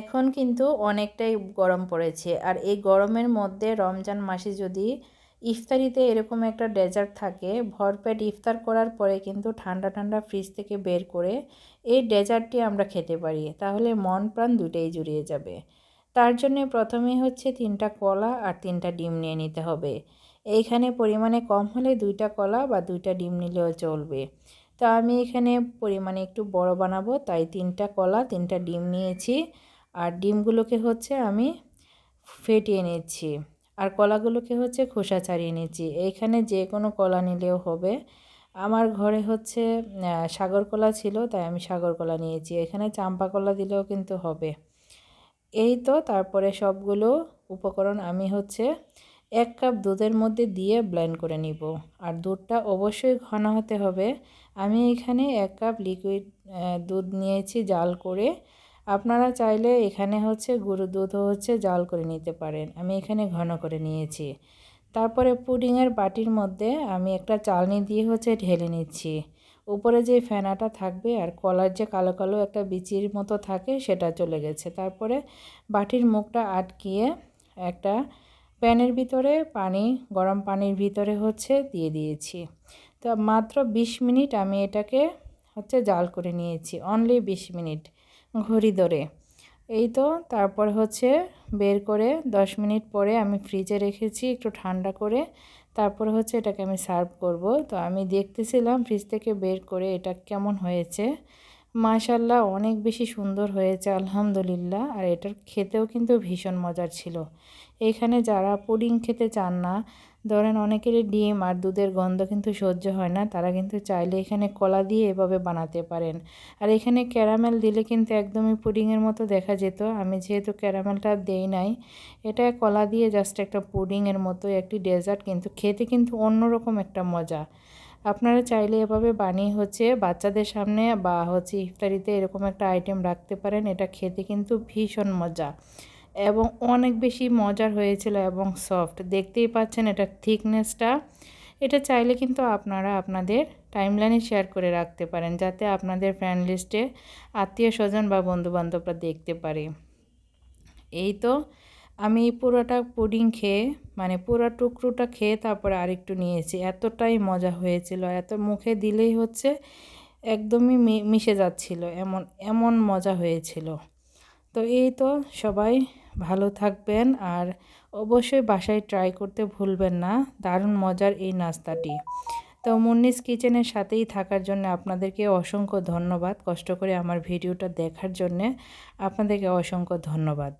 এখন কিন্তু অনেকটাই গরম পড়েছে। আর এই গরমের মধ্যে রমজান মাসে যদি ইফতারিতে এরকম একটা ডেজার্ট থাকে, ভরপেট ইফতার করার পরে কিন্তু ঠান্ডা ঠান্ডা ফ্রিজ থেকে বের করে এই ডেজার্টটি আমরা খেতে পারি। তাহলে মন প্রাণ দুটোই জুড়িয়ে যাবে। তার জন্য প্রথমেই হচ্ছে তিনটা কলা আর তিনটা ডিম নিয়ে নিতে হবে। এইখানে পরিমাণে কম হলে দুইটা কলা বা দুইটা ডিম নিলেও চলবে। তো আমি এখানে পরিমাণে একটু বড় বানাবো, তাই তিনটা কলা, তিনটা ডিম নিয়েছি। আর ডিমগুলোকে হচ্ছে আমি ফেটিয়ে নিচ্ছি। আর কলাগুলোকে হচ্ছে খোসা ছাড়িয়ে নিচ্ছি। এইখানে যে কোনো কলা নিলেও হবে। আমার ঘরে হচ্ছে সাগর কলা ছিল, তাই আমি সাগর কলা নিয়েছি। এখানে চাম্পা কলা দিলেও কিন্তু হবে। এই তো তারপরে সবগুলো উপকরণ আমি হচ্ছে এক কাপ দুধের মধ্যে দিয়ে ব্লেন্ড করে নিব। আর দুধটা অবশ্যই ঘন হতে হবে। আমি এখানে এক কাপ লিকুইড দুধ নিয়েছি জাল করে। আপনারা চাইলে এখানে হচ্ছে গরু দুধও হচ্ছে জাল করে নিতে পারেন। আমি এখানে ঘন করে নিয়েছি। তারপরে পুডিংয়ের বাটির মধ্যে আমি একটা চালনি দিয়ে হচ্ছে ঢেলে নিচ্ছি। উপরে যে ফেনাটা থাকবে আর কলার যে কালো কালো একটা বিচির মতো থাকে সেটা চলে গেছে। তারপরে বাটির মুখটা আটকিয়ে একটা প্যানের ভিতরে পানি, গরম পানির ভিতরে হচ্ছে দিয়ে দিয়েছি। তো মাত্র ২০ মিনিট আমি এটাকে হচ্ছে জাল করে নিয়েছি। অনলি ২০ মিনিট। ঘড়ি ধরে। এই তো, তারপর হচ্ছে বের করে 10 মিনিট পরে আমি ফ্রিজে রেখেছি একটু ঠান্ডা করে। তারপর হচ্ছে এটাকে আমি সার্ভ করব। তো আমি দেখতেছিলাম ফ্রিজ থেকে বের করে এটা কেমন হয়েছে। মাশাল্লাহ অনেক বেশি সুন্দর হয়েছে, আলহামদুলিল্লাহ। আর এটার খেতেও কিন্তু ভীষণ মজার ছিল। এখানে যারা পুডিং খেতে চান না, ধরেন অনেকেরই ডিম আর দুধের গন্ধ কিন্তু সহ্য হয় না, তারা কিন্তু চাইলে এখানে কলা দিয়ে এভাবে বানাতে পারেন। আর এখানে ক্যারামেল দিলে কিন্তু একদমই পুডিংয়ের মতো দেখা যেত। আমি যেহেতু ক্যারামেলটা দেই নাই, এটা কলা দিয়ে জাস্ট একটা পুডিংয়ের মতো একটি ডেজার্ট, কিন্তু খেতে কিন্তু অন্যরকম একটা মজা। আপনারা চাইলে এভাবে বানিয়ে হচ্ছে বাচ্চাদের সামনে বা হচ্ছে ইফতারিতে এরকম একটা আইটেম রাখতে পারেন। এটা খেতে কিন্তু ভীষণ মজা। এবং অনেক বেশি মজার হয়েছিল এবং সফট দেখতেই পাচ্ছেন এটা থিকনেসটা এটা চাইলে কিন্তু আপনারা আপনাদের টাইমলাইনে শেয়ার করে রাখতে পারেন, যাতে আপনাদের ফ্রেন্ড লিস্টে আত্মীয় স্বজন বা বন্ধুবান্ধবরা দেখতে পারে। এই তো আমি পুরোটা পুডিং খেয়ে মানে পুরো টুকরোটা খেয়ে তারপরে আরেকটু নিয়েছি। এতটাই মজা হয়েছিল। এত মুখে দিলেই হচ্ছে একদমই মিশে যাচ্ছিল। এমন এমন মজা হয়েছিল। তো এই তো সবাই ভালো থাকবেন আর অবশ্যই বাসায় ট্রাই করতে ভুলবেন না। দারুণ মজার এই নাস্তাটি। তো মুন্নিস কিচেনের সাথেই থাকার জন্য আপনাদেরকে অসংখ্য ধন্যবাদ কষ্ট করে আমার ভিডিওটা দেখার জন্যে। আপনাদেরকে অসংখ্য ধন্যবাদ।